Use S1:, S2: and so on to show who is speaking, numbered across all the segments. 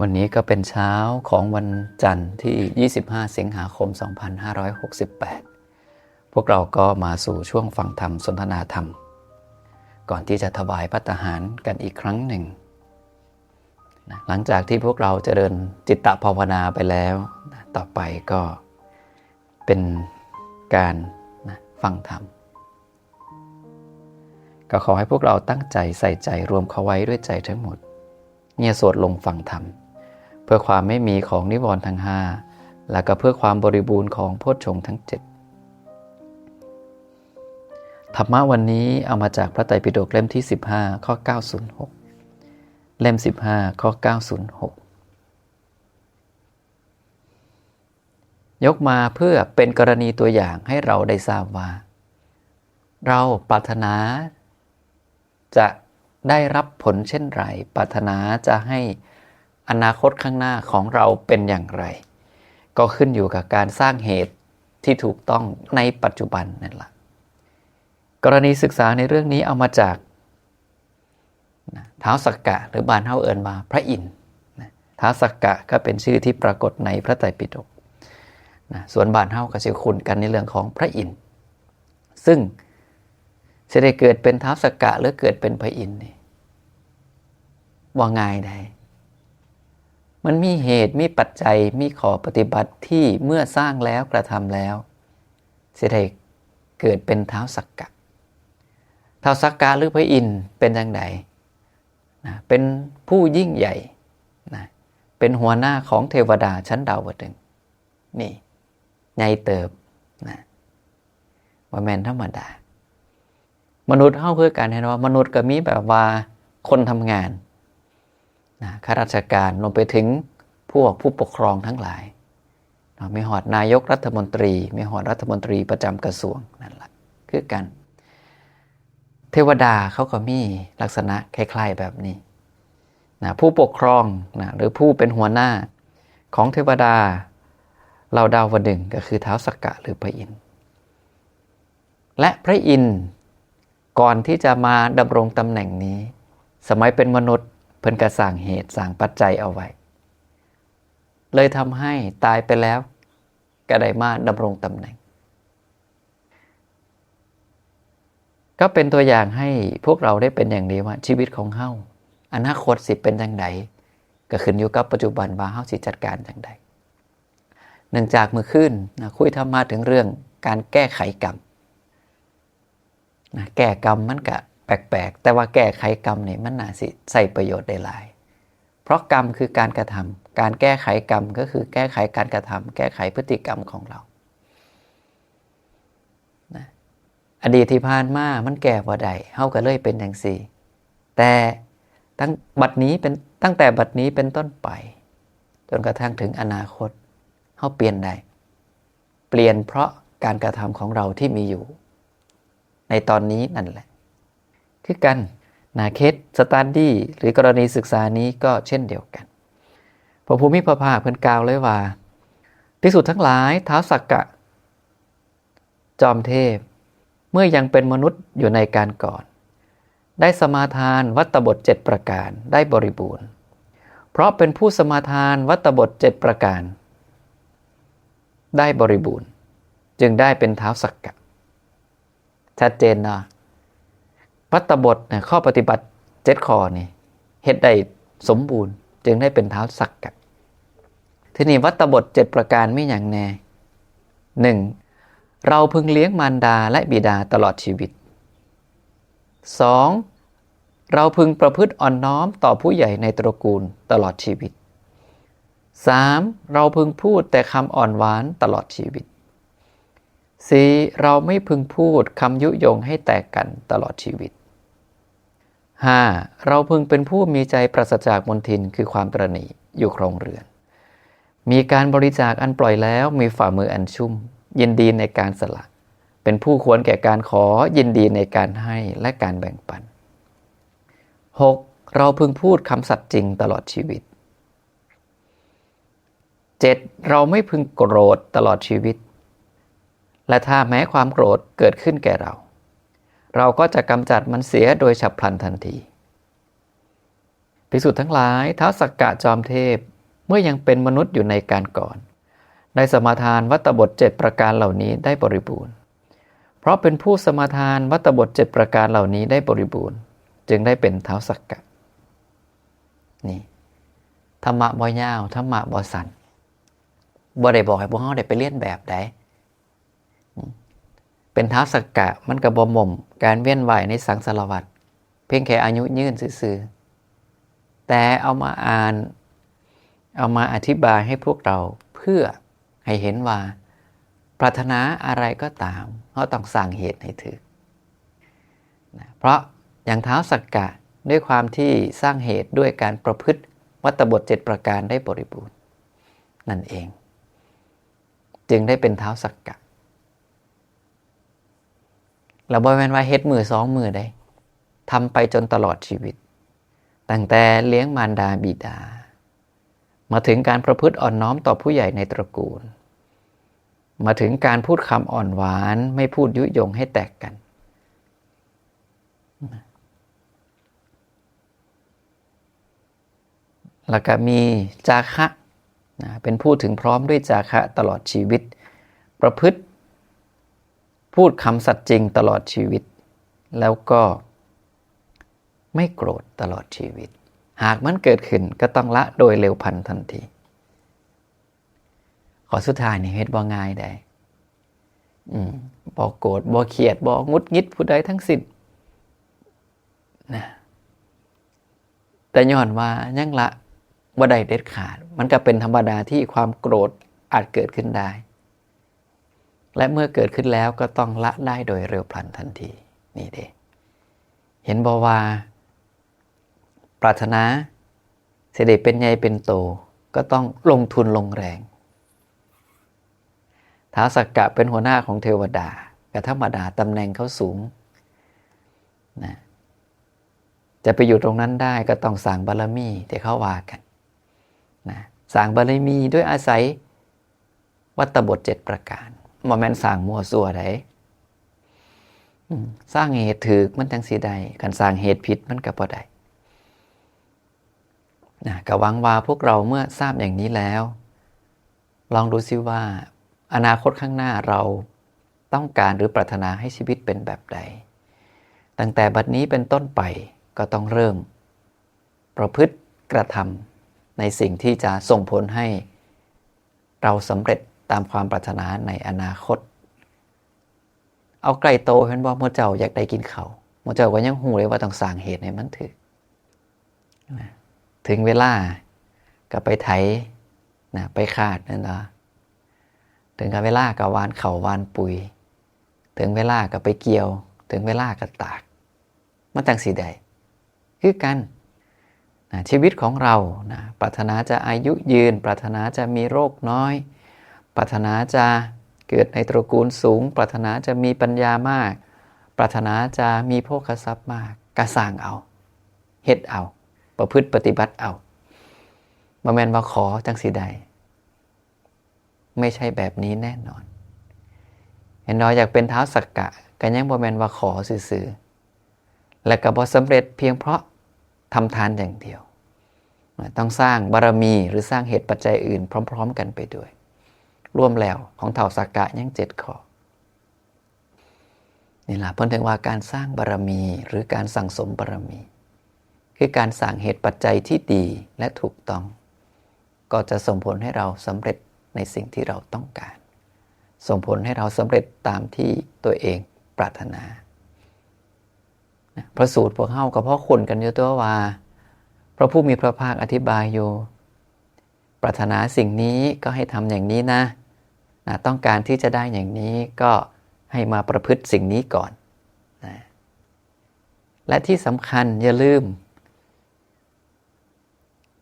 S1: วันนี้ก็เป็นเช้าของวันจันทร์ที่ 25 สิงหาคม 2568 พวกเราก็มาสู่ช่วงฟังธรรมสนทนาธรรม ก่อนที่จะถวายพัตหารกันอีกครั้งหนึ่ง หลังจากที่พวกเราเจริญจิตตภาวนาไปแล้ว ต่อไปก็เป็นการฟังธรรม ก็ขอให้พวกเราตั้งใจใส่ใจรวมเข้าไว้ด้วยใจทั้งหมดเนี่ยสวดลงฟังธรรม เพื่อความไม่มีของนิวรณ์ทั้งห้าและก็เพื่อความบริบูรณ์ของโพชฌงทั้งเจ็ดธรรมะวันนี้เอามาจากพระไตรปิฎกเล่มที่ 15 ข้อ 906 เล่ม 15 ข้อ 906 ยกมาเพื่อเป็นกรณีตัวอย่างให้เราได้ทราบว่า เราปรารถนา จะได้รับผลเช่นไร ปรารถนาจะให้ อนาคตข้างหน้าของเราเป็นอย่างไร ก็ขึ้นอยู่กับการสร้างเหตุที่ถูกต้องในปัจจุบันนั่นแหละกรณีศึกษาในเรื่องนี้เอามาจากท้าวสักกะ หรือบานเฮาเอิญมาพระอินทร์ท้าวสักกะก็เป็นชื่อที่ปรากฏในพระไตรปิฎกนะส่วนบานเฮาก็จะคุ้นกันในเรื่องของพระอินทร์ซึ่งจะได้เกิดเป็นท้าวสักกะหรือเกิดเป็นพระอินทร์นี่ว่าง่ายได้ มันมีเหตุมีปัจจัยมีขอปฏิบัติที่เมื่อสร้างแล้วกระทำแล้วจะได้เกิดเป็นเท้าสักกะเท้าสักกะหรือพระอินทร์เป็นอย่างไรนะเป็นผู้ยิ่งใหญ่นะเป็นหัวหน้าของเทวดาชั้นดาวดึงนี่ใหญ่เติบนะว่าแมนธรรมดา มนุษย์เข้าเพื่อการเห็นว่ามนุษย์ก็มีแบบว่าคนทำงาน นะข้าราชการลงไปถึงพวกผู้ปกครองทั้งหลายนะมีหอดนายกรัฐมนตรี มีหอดรัฐมนตรีประจำกระทรวงนั่นแหละคือกัน เทวดาเขาก็มีลักษณะคล้ายๆแบบนี้นะผู้ปกครองนะหรือผู้เป็นหัวหน้าของเทวดาเราดาววดึงก็คือเท้าวสักกะหรือพระอินทร์และพระอินทร์ก่อนที่จะมาดำรงตำแหน่งนี้ สมัยเป็นมนุษย์ เพิ่นกระสั่งเหตุสั่งปัจจัยเอาไว้ เลยทำให้ตายไปแล้วก็ได้มาดำรงตำแหน่ง ก็เป็นตัวอย่างให้พวกเราได้เป็นอย่างดีว่าชีวิตของเฮาอนาคตสิเป็นอย่างไรก็ขึ้นอยู่กับปัจจุบันว่าเฮาสิจัดการอย่างไรเนื่องจากมือขึ้นนะคุยธรรมาถึงเรื่องการแก้ไขกรรมนะแก้กรรมมันก็ แปลกๆ แต่ว่าแก้ไขกรรมเนี่ยมันน่าสิใส่ประโยชน์ได้หลาย เพราะกรรมคือการกระทำการแก้ไขกรรมก็คือแก้ไขการกระทำแก้ไขพฤติกรรมของเรานะอดีตที่ผ่านมา มันแก้บ่ได้เฮาก็เลยเป็นอย่างสี่ แต่ตั้งบัดนี้เป็นตั้งแต่บัดนี้เป็นต้นไป จนกระทั่งถึงอนาคตเฮาเปลี่ยนได้ เปลี่ยนเพราะการกระทำของเราที่มีอยู่ ในตอนนี้นั่นแหละ คือกันนาเคสสตาร์ดี้หรือกรณีศึกษานี้ก็เช่นเดียวกัน พระภูมิพระภาคเพิ่นกล่าวเลยว่าพิสุทธ์ทั้งหลายท้าวสักกะ จอมเทพ เมื่อยังเป็นมนุษย์อยู่ในการก่อน ได้สมาทานวัตบทเจ็ดประการได้บริบูรณ์ เพราะเป็นผู้สมาทานวัตบทเจ็ดประการ ได้บริบูรณ์ จึงได้เป็นเท้าสักกะ ชัดเจนนะ วัตบทข้อปฏิบัติเจ็ดข้อนี่เหตุใดสมบูรณ์ จึงได้เป็นเท้าสักกะทีนี้วัตบทเจ็ดประการไม่อย่างแน่หนึ่งเราพึงเลี้ยงมารดาและบิดาตลอดชีวิต 2. เราพึงประพฤติอ่อนน้อมต่อผู้ใหญ่ในตระกูลตลอดชีวิต 3. เราพึงพูดแต่คำอ่อนหวานตลอดชีวิต 4. เราไม่พึงพูดคำยุยงให้แตกกันตลอดชีวิต 5. เราพึงเป็นผู้มีใจปราศจากมนทินคือความตรณีอยู่ครองเรือน มีการบริจาคอันปล่อยแล้วมีฝ่ามืออันชุ่ม ยินดีในการสละ เป็นผู้ควรแก่การขอยินดีในการให้และการแบ่งปัน 6. เราพึงพูดคำสัตย์จริงตลอดชีวิต 7. เราไม่พึงโกรธตลอดชีวิต และถ้าแม้ความโกรธเกิดขึ้นแก่เรา เราก็จะกำจัดมันเสียโดยฉับพลันทันทีภิกษุทั้งหลายท้าวสักกะจอมเทพเมื่อยังเป็นมนุษย์อยู่ในการก่อน ได้สมาทานวัตบทเจ็ดประการเหล่านี้ได้บริบูรณ์ เพราะเป็นผู้สมาทานวัตบทเจ็ดประการเหล่านี้ได้บริบูรณ์ จึงได้เป็นเท้าสักกะนี่ธรรมะบ่ยาวธรรมะบ่สันบ่ได้บอกให้พวกเขาได้ไปเลียนแบบใด เป็นท้าสักกะมันกับบ่หม่มการเวียนว่ายในสังสารวัฏเพียงแค่อายุยืนซื่อๆแต่เอามาอ่าน เอามาอธิบายให้พวกเราเพื่อให้เห็นว่า ปรารถนาอะไรก็ตามเขาต้องสร้างเหตุให้ถึงนะเพราะอย่างเท้าสักกะด้วยความที่สร้างเหตุด้วยการประพฤติวัตบทเจ็ดประการได้บริบูรณ์ นั่นเอง จึงได้เป็นเท้าสักกะ เราบริเวณว่าเฮ็ดมือสองมือได้ทำไปจนตลอดชีวิต ตั้งแต่เลี้ยงมารดาบิดา มาถึงการประพฤติอ่อนน้อมต่อผู้ใหญ่ในตระกูล มาถึงการพูดคำอ่อนหวานไม่พูดยุยงให้แตกกัน แล้วก็มีจาคะนะเป็นผู้ถึงพร้อมด้วยจาคะตลอดชีวิต ประพฤติ พูดคำสัตย์จริงตลอดชีวิต แล้วก็ไม่โกรธตลอดชีวิต หากมันเกิดขึ้นก็ต้องละโดยเร็วพันทันที ขอสุดท้ายนี่เฮ็ดบ่ง่ายได้อืมบ่โกรธบ่เครียดบ่งุดงิดผู้ใดทั้งสิ้นนะแต่ย้อนว่ายังละบ่ได้เด็ดขาด มันก็เป็นธรรมดาที่ความโกรธอาจเกิดขึ้นได้ และเมื่อเกิดขึ้นแล้วก็ต้องละได้โดยเร็วพลันทันทีนี่เด้เห็นบอว่าปรารถนา เสด็จเป็นใหญ่เป็นโต ก็ต้องลงทุนลงแรงท้าวสักกะเป็นหัวหน้าของเทวดาก็ธรรมดาตำแหน่งเขาสูงนะจะไปอยู่ตรงนั้นได้ก็ต้องสร้างบารมีที่เขาว่ากันนะสร้างบารมีด้วยอาศัยวัตบทเจ็ดประการ มเมนสร้างมัวซัวไดสร้างเหตุถือมันจังสีใดการสร้างเหตุผิดมันก็บ่ได้นะก็หวังว่าพวกเราเมื่อทราบอย่างนี้แล้ว ลองดูซิว่า อนาคตข้างหน้าเราต้องการหรือปรารถนาให้ชีวิตเป็นแบบใด ตั้งแต่บัดนี้เป็นต้นไปก็ต้องเริ่ม ประพฤติกระทำในสิ่งที่จะส่งผลให้เราสำเร็จ ตามความปรารถนาในอนาคต เอาไก่โตเห็นว่าเมื่อเจ้าอยากได้กินเขาเมื่อเจ้าก็ยังหูเลยว่าต้องสร้างเหตุในมันถือถึงเวลาก็ไปไถนะไปคาดนั่นละถึงกับเวลาก็วานเขาวานปุยถึงเวลาก็ไปเกี่ยว ถึงเวลาก็ตาก มันจังสีใดคือกันนะชีวิตของเรานะปรารถนาจะอายุยืน ปรารถนาจะมีโรคน้อย ปรารถนาจะเกิดในตระกูลสูง ปรารถนาจะมีปัญญามาก ปรารถนาจะมีโภคทรัพย์มากกระสร้างเอาเฮ็ดเอา ประพฤติปฏิบัติเอาบาแมนว่าขอจังสีใด ไม่ใช่แบบนี้แน่นอน เห็นน้อยอยากเป็นเท้าสักกะกันยังบาแมนว่าขอสื่อและก็บอสำเร็จเพียงเพราะทำทานอย่างเดียว ต้องสร้างบารมีหรือสร้างเหตุปัจจัยอื่น พร้อม ๆ กันไปด้วย ร่วมแล้วของเถ่าสักกะยังเจ็ดข้อนี่แหละเพิ่นถึงว่าการสร้างบารมีหรือการสั่งสมบารมี คือการสั่งเหตุปัจจัยที่ดีและถูกต้อง ก็จะส่งผลให้เราสำเร็จในสิ่งที่เราต้องการ ส่งผลให้เราสำเร็จตามที่ตัวเองปรารถนาพระสูตรพวกเข้ากับพ่อคนกันอยู่ตัวว่า พระผู้มีพระภาคอธิบายอยู่ ปรารถนาสิ่งนี้ก็ให้ทำอย่างนี้นะ นะต้องการที่จะได้อย่างนี้ก็ให้มาประพฤติสิ่งนี้ก่อนนะและที่สำคัญอย่าลืม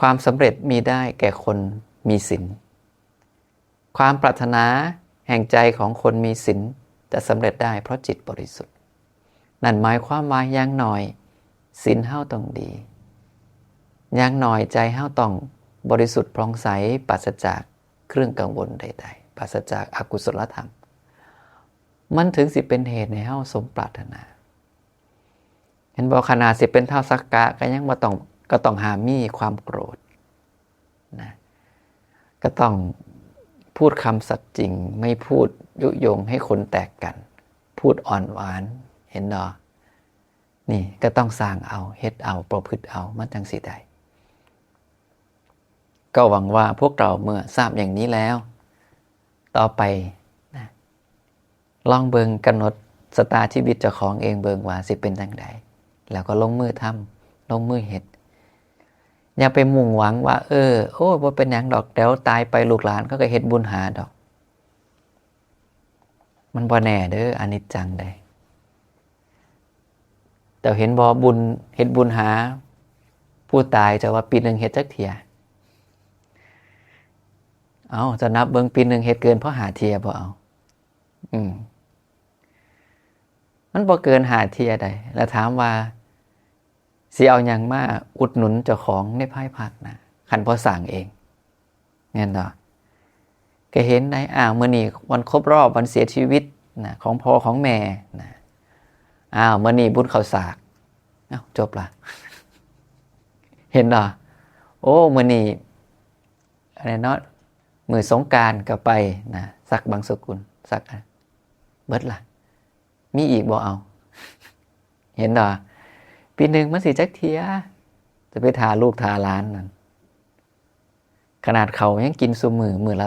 S1: ความสำเร็จมีได้แก่คนมีศีลความปรารถนาแห่งใจของคนมีศีลจะสำเร็จได้เพราะจิตบริสุทธิ์ นั่นหมายความว่าอย่างหน่อยศีลเฮ้าต้องดีอย่างหน่อยใจเฮ้าต้องบริสุทธิ์พรองใสปราศจากเครื่องกังวลใด ๆ ปราศจากอากุศลธรรม มันถึงสิเป็นเหตุในเฮ้าสมปรารถนา เห็นบอกขนาดสิเป็นเท่าสักกะก็ยังมาต้องก็ต้องหามมีความโกรธนะก็ต้องพูดคำสัตย์จริงไม่พูดยุยงให้คนแตกกัน พูดอ่อนหวานเห็นเนาะนี่ก็ต้องสร้างเอาเฮ็ดเอาประพฤติเอามันจังสิได้ก็หวังว่าพวกเราเมื่อทราบอย่างนี้แล้ว ต่อไปนะลองเบิงกำหนดสตาร์ชีวิตเจ้าของเองเบิงว่าสิเป็นจังใดแล้วก็ลงมือทำลงมือเฮ็ดอย่าไปมุ่งหวังว่า เออ โอ้ว่าเป็นอย่างดอกเดี๋ยวตายไปลูกหลานเขาก็เฮ็ดบุญหาดอก มันบ่แน่เด้ออนิจจังได้แต่เห็นบอบุญเฮ็ดบุญหา ผู้ตายจะว่าปีหนึ่งเฮ็ดจักเทีย เอาจะนับเบิ่งปีหนึ่งเฮ็ดเกินเพราะหาเทียบ่เอา อืม มันบ่เกินหาเทียใด แล้วถามว่าสิเอาหยังมาอุดหนุนเจ้าของในภายภาคนะคันพอสั่งเองเงี้ยเนาะก็เห็นได้อ้าวมื้อนี้วันครบรอบวันเสียชีวิตนะของพ่อของแม่นะอ้าวเมื้อนี้บุญเขาสากเอ้าจบละเห็นเนาะโอ้เมื้อนี้อะไรเนาะ มือสงการก็ไปนะสักบางสกุลสักเบิดละมีอีกบ่เอา เห็นเนาะปีหนึ่งมันสิจักเทีย จะไปทาลูกทาล้านนั่นขนาดเขายังกินซุมือมือละ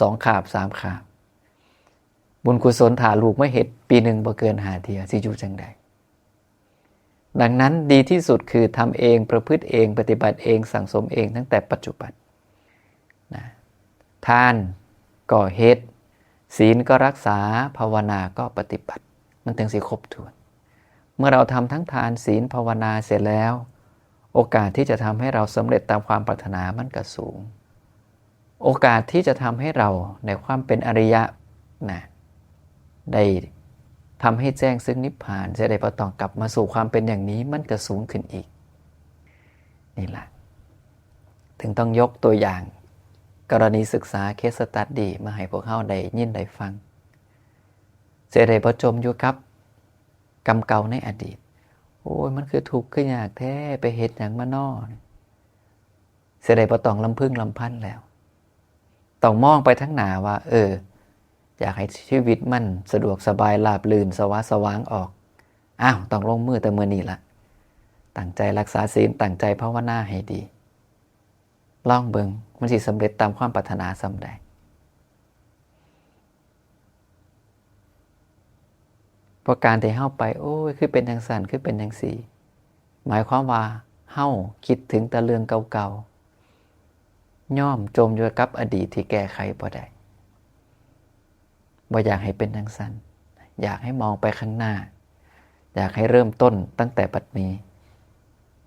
S1: สองขาบสามขาบ บุญกุศลทาลูกไม่เห็ดปีหนึ่งบ่เกินหาเทียสิอยู่จังใดดังนั้นดีที่สุดคือทำเองประพฤติเองปฏิบัติเองสั่งสมเองตั้งแต่ปัจจุบันนะ ทานก็เฮ็ดศีลก็รักษาภาวนาก็ปฏิบัติ มันถึงสิครบถ้วน เมื่อเราทำทั้งทานศีลภาวนาเสร็จแล้ว โอกาสที่จะทำให้เราสำเร็จตามความปรารถนามันก็สูง โอกาสที่จะทำให้เราในความเป็นอริยะนะได้ทำให้แจ้งซึ่งนิพพานจะได้ประตองกลับมาสู่ความเป็นอย่างนี้มันก็สูงขึ้นอีก นี่แหละถึงต้องยกตัวอย่าง กรณีศึกษาเคสตัดดีมาให้พวกเขาได้ยินได้ฟังเสียได้ประจมอยู่กับกรรมเก่าในอดีต โอ้ยมันคือถูกข์ขึ้นยากแท้ไปเหตุอย่างมานอเสียได้ประตองลำพึ่งลำพันแล้ว ต้องมองไปทั้งหนาว่า เออ อยากให้ชีวิตมันสะดวกสบายลาบลื่นสว่างสว่างออก อ้าว ต้องลงมือแต่เมื่อนี้ละตั้งใจรักษาศีลตั้งใจภาวนาให้ดี ล่องเบิงมันสิสำเร็จตามความปรารถนาสำใดเพราะการที่เฮ้าไป โอ้ยคือเป็นทางสันคือเป็นทางสีหมายความว่าเฮ้าคิดถึงต่เรืองเก่าๆย่อมจมอยู่กับอดีตที่แก้ไขบ่ได้บ่อยากให้เป็นทางสันอยากให้มองไปข้างหน้า อยากให้เริ่มต้นตั้งแต่ปัจนี้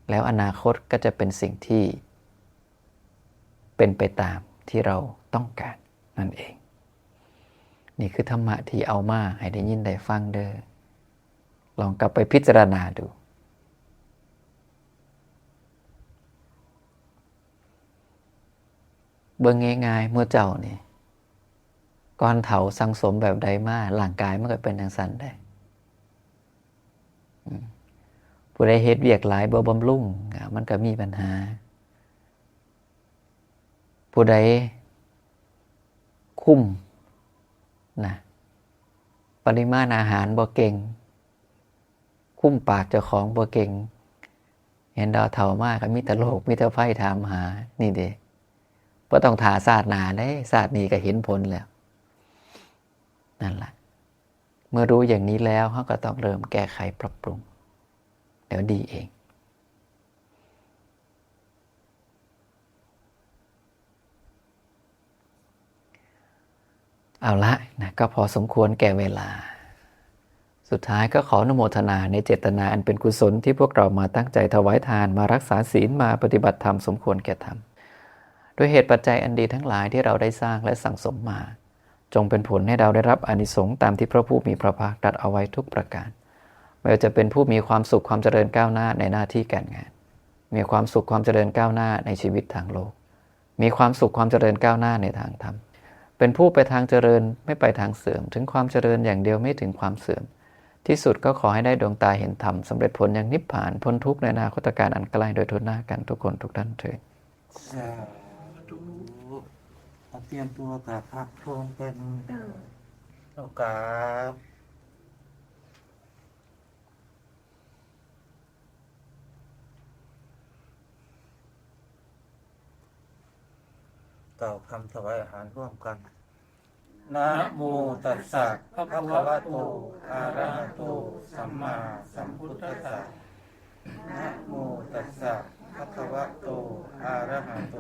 S1: แล้วอนาคตก็จะเป็นสิ่งที่ เป็นไปตามที่เราต้องการนั่นเอง นี่คือธรรมะที่เอามาให้ได้ยินได้ฟังเด้อลองกลับไปพิจารณาดู เบิ่งง่ายๆเมื่อเจ้านี่ก่อนเถาสังสมแบบใดมาร่างกายมันก็เป็นทางสันได้ผู้ใดเฮ็ดเวียกหลายบ่บำรุงมันก็มีปัญหา ผู้ใดคุ้มนะปริมาณอาหารบ่เก่ง คุ้มปากเจ้าของบ่เก่ง เห็นดาวเถามากก็มีแต่โลกมีแต่ไฟถามหา นี่เด้บ่ต้องถาศาสตร์นาได้ศาสตร์นี้ก็เห็นผลแล้ว นั่นแหละเมื่อรู้อย่างนี้แล้วเขาก็ต้องเริ่มแก้ไขปรับปรุง เดี๋ยวดีเอง เอาละนะก็พอสมควรแก่เวลา สุดท้ายก็ขออนุโมทนาในเจตนาอันเป็นกุศลที่พวกเรามาตั้งใจถวายทานมารักษาศีลมาปฏิบัติธรรมสมควรแก่ธรรมด้วยเหตุปัจจัยอันดีทั้งหลายที่เราได้สร้างและสั่งสมมา จงเป็นผลให้เราได้รับอนิสงส์ตามที่พระผู้มีพระภาคตรัสเอาไว้ทุกประการไม่ว่าจะเป็นผู้มีความสุขความเจริญก้าวหน้าในหน้าที่การงาน มีความสุขความเจริญก้าวหน้าในชีวิตทางโลก มีความสุขความเจริญก้าวหน้าในทางธรรม เป็นผู้ไปทางเจริญไม่ไปทางเสื่อม ถึงความเจริญอย่างเดียวไม่ถึงความเสื่อมทที่สุดก็ขอให้ได้ดวงตาเห็นธรรมสำเร็จผลอย่างนิพพานพ้นทุกข์ในอนาคตการอันไกลโดยทุนหน้ากันทุกคนทุกท่านเถิด
S2: สาธุเอาเตรียมตัวกับพระพรหมเป็นโอกาส กล่าวคำถวายอาหารร่วมกัน นะโมตัสสะภะคะวะโตอะระหะโตสัมมาสัมพุทธัสสะนะโมตัสสะภะคะวะโตอะระหะโต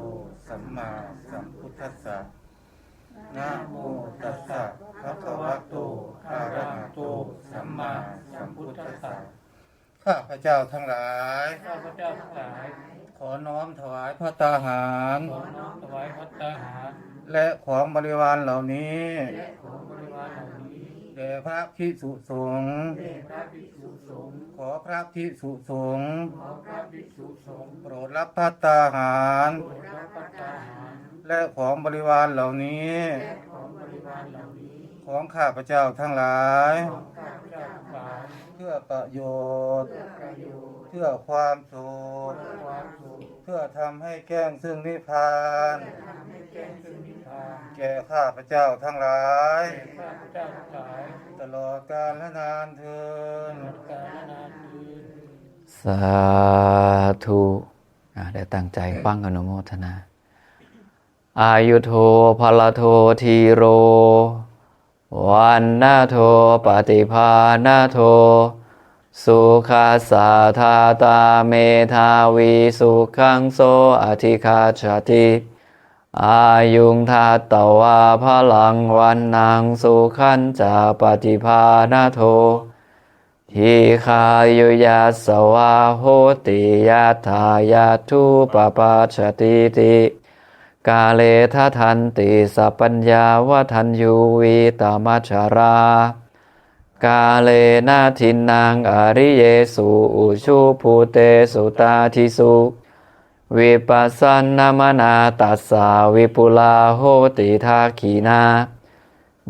S2: สัมมาสัมพุทธัสสะนะโมตัสสะภะคะวะโตอะระหะโตสัมมาสัมพุทธัสสะข้าพเจ้าทั้งหลาย
S3: ข้าพเจ้าทั้งหลาย
S2: ขอน้อมถวายพระตาหาร
S3: ขอน้อมถวายพัตตาหาร
S2: และของบริวารเหล่านี้
S3: ของบริวารเหล่านี้
S2: แด่พระภิกษุสงฆ์
S3: แด่พระภิกษุสงฆ์
S2: ขอพระภิกษุสงฆ์
S3: ขอพระภิกษุสงฆ์
S2: โปรดรับพระตาหาร
S3: โปรดรับพัตตาหาร
S2: และของบริวารเหล่านี้
S3: ของบริวารเหล่านี้
S2: ของข้าพเจ้าทั้งหลาย
S3: ของข้าพเจ้าทั้งหลาย
S2: เพื่อประโยชน์
S3: ประโยชน์
S2: เพื่อความสุข
S3: ความสุข
S2: เพื่อทำให้แก้งซึ่งนิพพาน
S3: ทำให้แจ้งซึ่งนิพพาน
S2: แก่ข้าพเจ้าทั้งหลาย
S3: แก่ข้าพเจ้าทั้งหลาย
S2: ตลอดกาลและนานเทิน
S3: ตลอดกาลนานคืน
S1: สาธุอ่าได้ตั้งใจฟังอนุโมทนา อายุโทพลโททีโร วันนาโทปฏิภาณโท สุขาสาธาตาเมธาวีสุขังโสอธิคาชติอายุงทาตวาพลังวันนางสุขันจาปฏิภาณโททิคายุยัสวาโหติยัตถายาทุปปาชติติ กาเลทะทันติสัพปัญญาวทันยูวีตามัชารา กาเลนาทินนางอริเยสุอุชุภูเตสุตาทิสุวิปัสสนามนาตัสสาวิปุลาโหติทาขีนา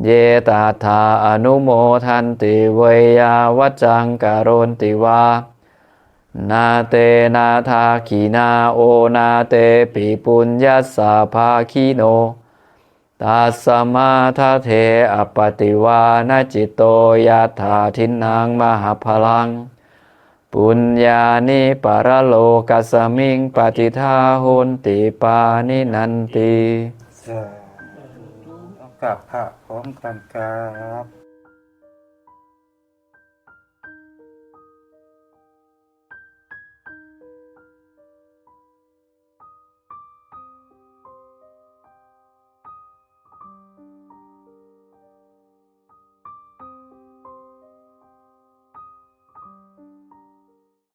S1: เยตาธาอนุโมทันติเวยาวัจังกโรนติวา นาเตนาทาขีนาโอนาเตปิปุญญาสาภาคีโนตัสมาทาเทอปติวานาจิตโตยาธาทินนางมหาพลัง ปุญญานิปรโลกัสมิงปฏิทาโหนติปานินันติ
S2: กราบพระพร้อมกันครับ